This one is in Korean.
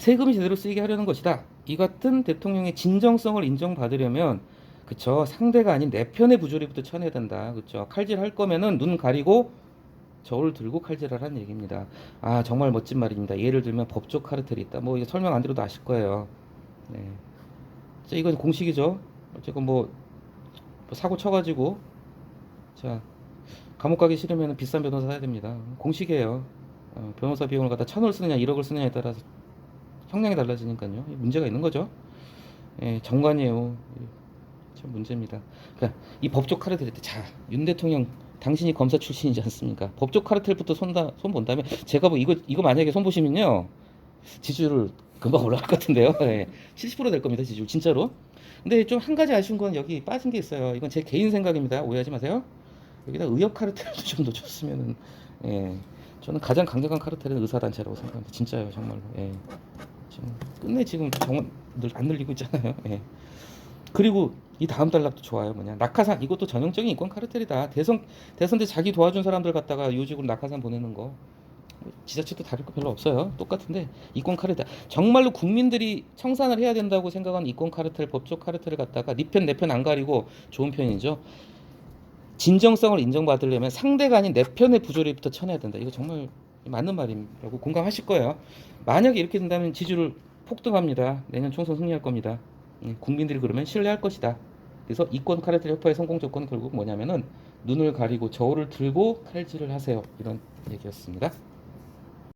세금이 제대로 쓰이게 하려는 것이다. 이 같은 대통령의 진정성을 인정받으려면 그쵸 상대가 아닌 내 편의 부조리부터 쳐내야 된다. 그쵸 칼질할 거면은 눈 가리고 저울 들고 칼질하라는 얘기입니다. 아 정말 멋진 말입니다. 예를 들면 법조 카르텔이 있다. 뭐 이거 설명 안 드려도 아실 거예요. 네. 자 이건 공식이죠. 어쨌건 뭐, 뭐 사고 쳐가지고 자 감옥 가기 싫으면 비싼 변호사 사야 됩니다. 공식이에요. 어, 변호사 비용을 갖다 천 원을 쓰느냐 1억을 쓰느냐에 따라서 형량이 달라지니까요. 이 문제가 있는 거죠. 예, 정관이에요. 참 문제입니다. 그러니까 이 법조 카르텔 때, 자, 윤 대통령 당신이 검사 출신이지 않습니까? 법조 카르텔부터 손다 손 본다면 제가 뭐 이거 이거 만약에 손 보시면요 지지율 금방 올라갈 것 같은데요. 예, 70%될 겁니다 지지율 진짜로. 근데 좀 한 가지 아쉬운 건 여기 빠진 게 있어요. 이건 제 개인 생각입니다. 오해하지 마세요. 여기다 의협 카르텔도 좀 넣어줬으면은 예. 저는 가장 강력한 카르텔은 의사단체라고 생각합니다. 진짜요, 정말로. 예. 지금 끝내 지금 정원 늘안 늘리고 있잖아요. 예. 그리고 이 다음 단락도 좋아요. 뭐냐 낙하산 이것도 전형적인 인권 카르텔이다. 대선 대선 때 자기 도와준 사람들 갖다가 요직으로 낙하산 보내는 거뭐 지자체도 다를 거 별로 없어요. 똑같은데 인권 카르텔 정말로 국민들이 청산을 해야 된다고 생각하는 인권 카르텔, 법적 카르텔을 갖다가 네 편 내 편 안 가리고 좋은 편이죠. 진정성을 인정받으려면 상대가 아닌 내 편의 부조리부터 쳐내야 된다. 이거 정말 맞는 말이라고 공감하실 거예요. 만약에 이렇게 된다면 지지율 폭등합니다. 내년 총선 승리할 겁니다. 음, 국민들이 그러면 신뢰할 것이다. 그래서 이권 카르텔 협파의 성공 조건은 결국 뭐냐면은 눈을 가리고 저울을 들고 칼질을 하세요. 이런 얘기였습니다.